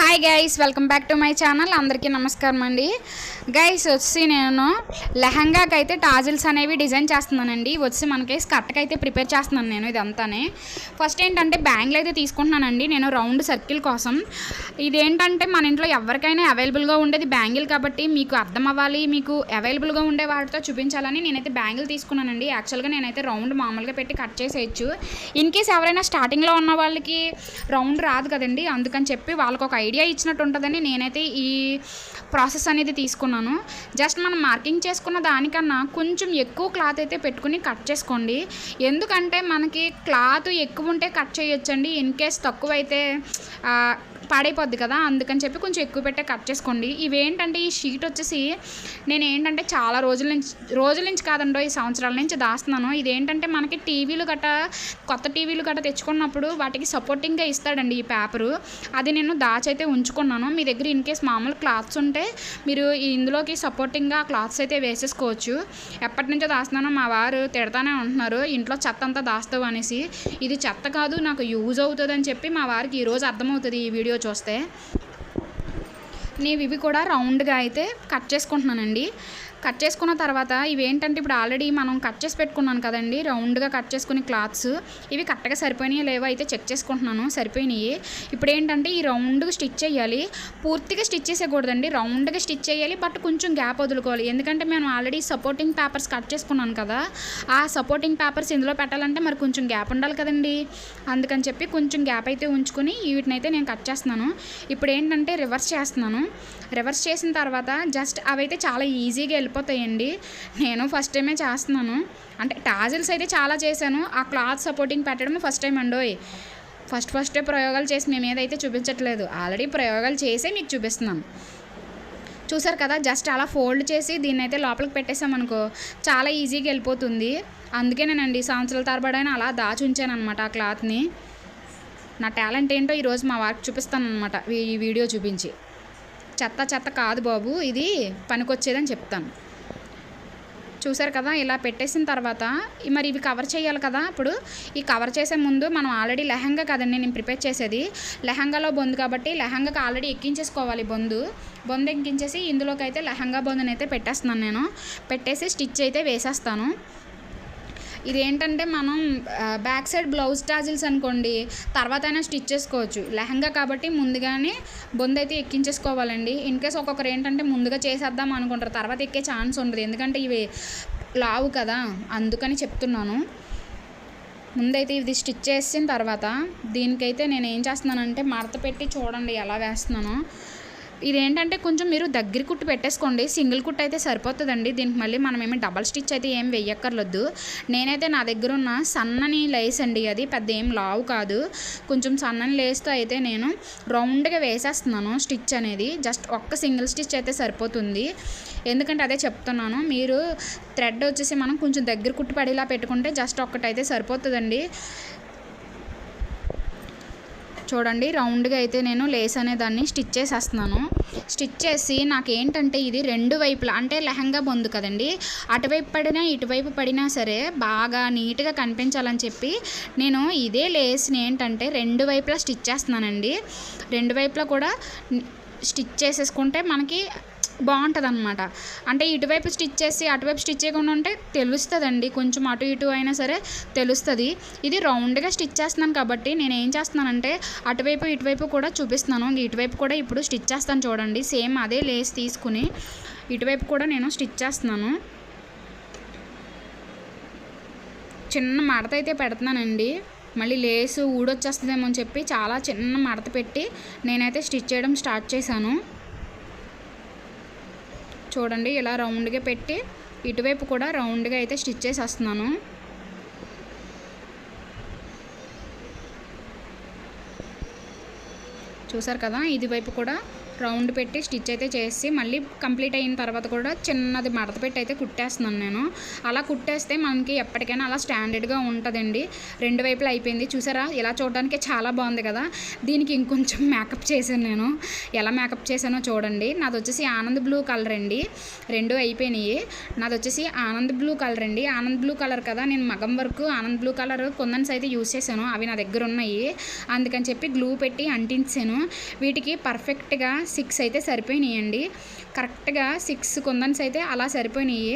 Hi guys welcome back to my channel అందరికీ నమస్కారం అండి. గైస్ వచ్చి నేను లెహంగాకి అయితే టాజిల్స్ అనేవి డిజైన్ చేస్తున్నానండి. వచ్చి మనకి స్కర్ట్కి అయితే ప్రిపేర్ చేస్తున్నాను నేను ఇదంతానే. ఫస్ట్ ఏంటంటే బ్యాంగిల్ అయితే తీసుకుంటున్నానండి. నేను రౌండ్ సర్కిల్ కోసం. ఇదేంటంటే మన ఇంట్లో ఎవరికైనా అవైలబుల్గా ఉండేది బ్యాంగిల్ కాబట్టి మీకు అర్థం అవ్వాలి మీకు అవైలబుల్గా ఉండే వాటితో చూపించాలని నేనైతే బ్యాంగిల్ తీసుకున్నానండి. యాక్చువల్గా నేనైతే రౌండ్ మామూలుగా పెట్టి కట్ చేసేయచ్చు. ఇన్ కేస్ ఎవరైనా స్టార్టింగ్లో ఉన్న వాళ్ళకి రౌండ్ రాదు కదండి. అందుకని చెప్పి వాళ్ళకి ఒక ఐడియా ఇచ్చినట్టు ఉంటుందని నేనైతే ఈ ప్రాసెస్ అనేది తీసుకున్నాను. జస్ట్ మనం మార్కింగ్ చేసుకున్న దానికన్నా కొంచెం ఎక్కువ క్లాత్ అయితే పెట్టుకుని కట్ చేసుకోండి. ఎందుకంటే మనకి క్లాత్ ఎక్కువ ఉంటే కట్ చేయొచ్చండి. ఇన్ కేస్ తక్కువ అయితే పాడైపోద్ది కదా అందుకని చెప్పి కొంచెం ఎక్కువ పెట్టే కట్ చేసుకోండి. ఇవేంటంటే ఈ షీట్ వచ్చేసి నేను ఏంటంటే చాలా రోజుల నుంచి రోజుల నుంచి కాదండో ఈ సంవత్సరాల నుంచి దాస్తున్నాను. ఇదేంటంటే మనకి టీవీలు గట్ట కొత్త టీవీలు గట్ట తెచ్చుకున్నప్పుడు వాటికి సపోర్టింగ్గా ఇస్తాడండి ఈ పేపరు. అది నేను దాచైతే ఉంచుకున్నాను. మీ దగ్గర ఇన్ కేస్ మామూలు క్లాత్స్ ఉంటే మీరు ఇందులోకి సపోర్టింగ్గా క్లాత్స్ అయితే వేసేసుకోవచ్చు. ఎప్పటి నుంచో దాస్తున్నానో మా వారు తిడతానే ఉంటున్నారు. ఇంట్లో చెత్త అంతా దాస్తావు అనేసి. ఇది చెత్త కాదు నాకు యూజ్ అవుతుంది అని చెప్పి మా వారికి ఈరోజు అర్థమవుతుంది ఈ వీడియో చూస్తే. నేను ఇవి కూడా రౌండ్గా అయితే కట్ చేసుకుంటున్నానండి. కట్ చేసుకున్న తర్వాత ఇవి ఏంటంటే ఇప్పుడు ఆల్రెడీ మనం కట్ చేసి పెట్టుకున్నాను కదండి రౌండ్గా కట్ చేసుకుని క్లాత్స్. ఇవి కరెక్ట్గా సరిపోయినాయి లేవో అయితే చెక్ చేసుకుంటున్నాను సరిపోయినాయి. ఇప్పుడు ఏంటంటే ఈ రౌండ్గా స్టిచ్ చేయాలి. పూర్తిగా స్టిచ్ చేసేయకూడదండి రౌండ్గా స్టిచ్ చేయాలి బట్ కొంచెం గ్యాప్ వదులుకోవాలి. ఎందుకంటే మేము ఆల్రెడీ సపోర్టింగ్ పేపర్స్ కట్ చేసుకున్నాను కదా ఆ సపోర్టింగ్ పేపర్స్ ఇందులో పెట్టాలంటే మరి కొంచెం గ్యాప్ ఉండాలి కదండి. అందుకని చెప్పి కొంచెం గ్యాప్ అయితే ఉంచుకొని వీటిని అయితే నేను కట్ చేస్తున్నాను. ఇప్పుడు ఏంటంటే రివర్స్ చేస్తున్నాను. రివర్స్ చేసిన తర్వాత జస్ట్ అవైతే చాలా ఈజీగా వెళ్ళిపోతాయండి. నేను ఫస్ట్ టైమే చేస్తున్నాను. అంటే టాజిల్స్ అయితే చాలా చేశాను. ఆ క్లాత్ సపోర్టింగ్ పెట్టడం ఫస్ట్ టైం అండోయ్. ఫస్ట్ ఫస్టే ప్రయోగాలు చేసి మేము ఏదైతే చూపించట్లేదు. ఆల్రెడీ ప్రయోగాలు చేసే మీకు చూపిస్తున్నాను. చూసారు కదా జస్ట్ అలా ఫోల్డ్ చేసి దీన్ని అయితే లోపలికి పెట్టేసామనుకో చాలా ఈజీగా వెళ్ళిపోతుంది. అందుకేనేనండి సంవత్సరాల తరబడైనా అలా దాచి ఉంచాను అనమాట ఆ క్లాత్ని. నా టాలెంట్ ఏంటో ఈరోజు మా వారికి చూపిస్తాను అనమాట ఈ వీడియో చూపించి. చెత్త చెత్త కాదు బాబు ఇది పనికొచ్చేదని చెప్తాను. చూసారు కదా ఇలా పెట్టేసిన తర్వాత మరి ఇవి కవర్ చేయాలి కదా ఇప్పుడు ఈ కవర్ చేసే ముందు మనం ఆల్రెడీ లెహంగా కదండి నేను ప్రిపేర్ చేసేది. లెహంగాలో బొందు కాబట్టి లెహంగాకి ఆల్రెడీ ఎక్కించేసుకోవాలి బొందు. బొందు ఎక్కించేసి ఇందులోకి అయితే లెహంగా బొందుని అయితే పెట్టేస్తున్నాను నేను. పెట్టేసి స్టిచ్ అయితే వేసేస్తాను. ఇదేంటంటే మనం బ్యాక్ సైడ్ బ్లౌజ్ టాజిల్స్ అనుకోండి తర్వాత అయినా స్టిచ్ చేసుకోవచ్చు. లెహంగా కాబట్టి ముందుగానే బొందైతే అయితే ఎక్కించేసుకోవాలండి. ఇన్ కేస్ ఒక్కొక్కరు ఏంటంటే ముందుగా చేసేద్దాం అనుకుంటారు తర్వాత ఎక్కే ఛాన్స్ ఉండదు. ఎందుకంటే ఇవి లావు కదా అందుకని చెప్తున్నాను. ముందైతే ఇది స్టిచ్ చేసిన తర్వాత దీనికైతే నేను ఏం చేస్తున్నానంటే మడత పెట్టి చూడండి ఎలా వేస్తున్నానో. ఇదేంటంటే కొంచెం మీరు దగ్గర కుట్టు పెట్టేసుకోండి. సింగిల్ కుట్టు అయితే సరిపోతుందండి. దీనికి మళ్ళీ మనం ఏమి డబల్ స్టిచ్ అయితే ఏం వెయ్యక్కర్లేదు. నేనైతే నా దగ్గర ఉన్న సన్నని లేస్ అండి అది. పెద్ద ఏం లావు కాదు. కొంచెం సన్నని లేస్తో అయితే నేను రౌండ్గా వేసేస్తున్నాను స్టిచ్ అనేది. జస్ట్ ఒక్క సింగిల్ స్టిచ్ అయితే సరిపోతుంది. ఎందుకంటే అదే చెప్తున్నాను మీరు థ్రెడ్ వచ్చేసి మనం కొంచెం దగ్గర కుట్టు పడేలా పెట్టుకుంటే జస్ట్ ఒక్కటైతే సరిపోతుందండి. చూడండి రౌండ్గా అయితే నేను లేస్ అనేదాన్ని స్టిచ్ చేసేస్తున్నాను. స్టిచ్ చేసి నాకు ఏంటంటే ఇది రెండు వైపులా అంటే లెహంగా బొందు కదండి. అటువైపు పడినా ఇటువైపు పడినా సరే బాగా నీట్గా కనిపించాలని చెప్పి నేను ఇదే లేస్ని ఏంటంటే రెండు వైపులా స్టిచ్ చేస్తున్నానండి. రెండు వైపులా కూడా స్టిచ్ చేసేసుకుంటే మనకి బాగుంటుంది అనమాట అంటే ఇటువైపు స్టిచ్ చేసి అటువైపు స్టిచ్ చేయకుండా ఉంటే తెలుస్తుందండి. కొంచెం అటు ఇటు అయినా సరే తెలుస్తుంది. ఇది రౌండ్గా స్టిచ్ చేస్తున్నాను కాబట్టి నేను ఏం చేస్తున్నానంటే అటువైపు ఇటువైపు కూడా చూపిస్తున్నాను. ఇంక ఇటువైపు కూడా ఇప్పుడు స్టిచ్ చేస్తాను చూడండి. సేమ్ అదే లేస్ తీసుకుని ఇటువైపు కూడా నేను స్టిచ్ చేస్తున్నాను. చిన్న మడత అయితే పెడుతున్నానండి. మళ్ళీ లేసు ఊడొచ్చేస్తుందేమో అని చెప్పి చాలా చిన్న మడత పెట్టి నేనైతే స్టిచ్ చేయడం స్టార్ట్ చేశాను. చూడండి ఇలా రౌండ్గా పెట్టి ఇటువైపు కూడా రౌండ్గా అయితే స్టిచ్ చేసేస్తున్నాను. చూసారు కదా ఇది వైపు కూడా రౌండ్ పెట్టి స్టిచ్ అయితే చేసి మళ్ళీ కంప్లీట్ అయిన తర్వాత కూడా చిన్నది మడత పెట్టి అయితే కుట్టేస్తున్నాను నేను. అలా కుట్టేస్తే మనకి ఎప్పటికైనా అలా స్టాండర్డ్గా ఉంటుందండి. రెండు వైపులా అయిపోయింది. చూసారా? ఇలా చూడడానికి చాలా బాగుంది కదా? దీనికి ఇంకొంచెం మేకప్ చేశాను నేను. ఎలా మేకప్ చేశానో చూడండి. నాది వచ్చేసి ఆనంద్ బ్లూ కలర్ అండి. రెండు అయిపోయినాయి. నాది వచ్చేసి ఆనంద్ బ్లూ కలర్ అండి. ఆనంద్ బ్లూ కలర్ కదా? నేను మగం వరకు ఆనంద్ బ్లూ కలర్ కొందన్స్ అయితే యూస్ చేశాను. అవి నా దగ్గర ఉన్నాయి. అందుకని చెప్పి గ్లూ పెట్టి అంటించాను. వీటికి పర్ఫెక్ట్గా సిక్స్ అయితే సరిపోయినాయండి. కరెక్ట్గా సిక్స్ కుందన్స్ అయితే అలా సరిపోయినాయి.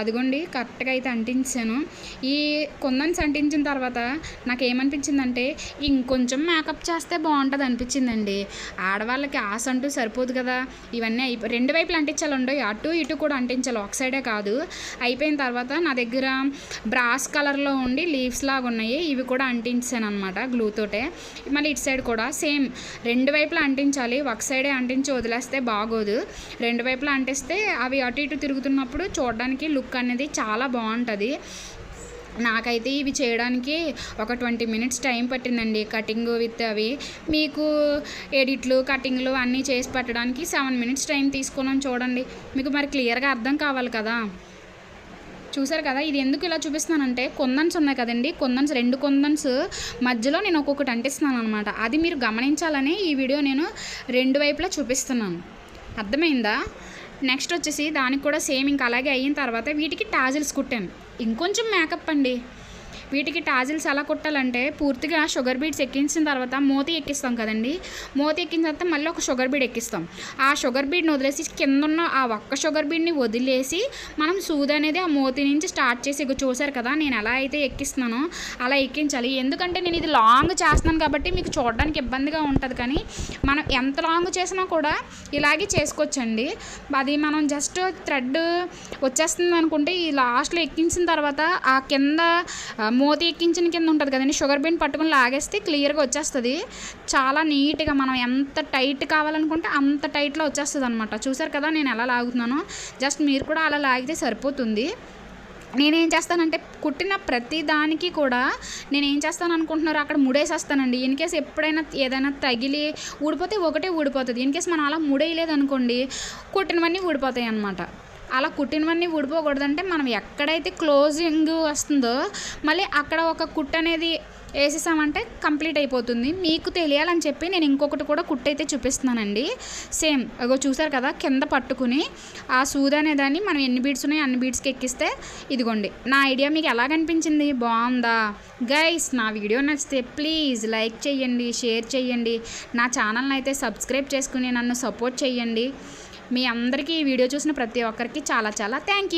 అదిగోండి కరెక్ట్గా అయితే అంటించాను. ఈ కుందన్స్ అంటించిన తర్వాత నాకు ఏమనిపించిందంటే ఇంకొంచెం మేకప్ చేస్తే బాగుంటుంది అనిపించిందండి. ఆడవాళ్ళకి ఆశ అంటూ సరిపోదు కదా. ఇవన్నీ అయిపో రెండు వైపులు అంటించాలి ఉండవు. అటు ఇటు కూడా అంటించాలి. ఒక సైడే కాదు. అయిపోయిన తర్వాత నా దగ్గర బ్రాస్ కలర్లో ఉండి లీవ్స్ లాగా ఉన్నాయి. ఇవి కూడా అంటించాను అనమాట గ్లూతోటే మళ్ళీ ఇటు సైడ్ కూడా సేమ్ రెండు వైపులా అంటించాలి. ఒక సైడే అంటించి వదిలేస్తే బాగోదు. రెండు వైపులా అంటిస్తే అవి అటు ఇటు తిరుగుతున్నప్పుడు చూడడానికి లుక్ అనేది చాలా బాగుంటుంది. నాకైతే ఇవి చేయడానికి ఒక ట్వంటీ మినిట్స్ టైం పట్టిందండి కటింగ్ విత్ అవి. మీకు ఎడిట్లు కటింగ్లు అన్నీ చేసి పెట్టడానికి సెవెన్ మినిట్స్ టైం తీసుకున్నాను చూడండి. మీకు మరి క్లియర్గా అర్థం కావాలి కదా? చూసారు కదా ఇది ఎందుకు ఇలా చూపిస్తున్నానంటే కొందన్స్ ఉన్నాయి కదండి. కొందన్స్ రెండు కొందన్స్ మధ్యలో నేను ఒక్కొక్కటి అంటిస్తున్నాను అనమాట అది మీరు గమనించాలని ఈ వీడియో నేను రెండు వైపులా చూపిస్తున్నాను. అర్థమైందా? నెక్స్ట్ వచ్చేసి దానికి కూడా సేమ్ ఇంకా అలాగే అయిన తర్వాత వీటికి టాజిల్స్ కుట్టాను. ఇంకొంచెం మేకప్ అండి. వీటికి టాజిల్స్ ఎలా కుట్టాలంటే పూర్తిగా షుగర్ బీడ్స్ ఎక్కించిన తర్వాత మోతి ఎక్కిస్తాం కదండి. మోతి ఎక్కిన తర్వాత మళ్ళీ ఒక షుగర్ బీడ్ ఎక్కిస్తాం. ఆ షుగర్ బీడ్ని వదిలేసి కింద ఉన్న ఆ ఒక్క షుగర్ బీడ్ని వదిలేసి మనం సూది అనేది ఆ మోతి నుంచి స్టార్ట్ చేసి చూసారు కదా నేను ఎలా అయితే ఎక్కిస్తున్నానో అలా ఎక్కించాలి. ఎందుకంటే నేను ఇది లాంగ్ చేస్తున్నాను కాబట్టి మీకు చూడడానికి ఇబ్బందిగా ఉంటుంది. కానీ మనం ఎంత లాంగ్ చేసినా కూడా ఇలాగే చేసుకోవచ్చండి. అది మనం జస్ట్ థ్రెడ్ వచ్చేస్తుంది అనుకుంటే ఈ లాస్ట్లో ఎక్కించిన తర్వాత ఆ కింద మూత ఎక్కించిన కింద ఉంటుంది కదండి. షుగర్ బీన్ పట్టుకుని లాగేస్తే క్లియర్గా వచ్చేస్తుంది. చాలా నీట్గా మనం ఎంత టైట్ కావాలనుకుంటే అంత టైట్లో వచ్చేస్తుంది అనమాట చూసారు కదా నేను ఎలా లాగుతున్నానో? జస్ట్ మీరు కూడా అలా లాగితే సరిపోతుంది. నేనేం చేస్తానంటే కుట్టిన ప్రతి దానికి కూడా నేను ఏం చేస్తాను అనుకుంటున్నారు అక్కడ ముడేసేస్తానండి. ఇన్ కేస్ ఎప్పుడైనా ఏదైనా తగిలి ఊడిపోతే ఒకటే ఊడిపోతుంది. ఇన్ కేస్ మనం అలా ముడేయలేదు అనుకోండి కుట్టినవన్నీ ఊడిపోతాయి అన్నమాట అలా కుట్టినవన్నీ ఊడిపోకూడదంటే మనం ఎక్కడైతే క్లోజింగ్ వస్తుందో మళ్ళీ అక్కడ ఒక కుట్ అనేది వేసేసామంటే కంప్లీట్ అయిపోతుంది. మీకు తెలియాలని చెప్పి నేను ఇంకొకటి కూడా కుట్టయితే చూపిస్తున్నానండి. సేమ్ అగో చూసారు కదా కింద పట్టుకుని ఆ సూది అనే దాన్ని మనం ఎన్ని బీడ్స్ ఉన్నాయి అన్ని బీడ్స్కి ఎక్కిస్తే ఇదిగోండి. నా ఐడియా మీకు ఎలా కనిపించింది? బాగుందా? గైస్ నా వీడియో నచ్చితే ప్లీజ్ లైక్ చేయండి షేర్ చేయండి. నా ఛానల్ని అయితే సబ్స్క్రైబ్ చేసుకుని నన్ను సపోర్ట్ చేయండి. మీ అందరికీ ఈ వీడియో చూసిన ప్రతి ఒక్కరికి చాలా చాలా థ్యాంక్ యూ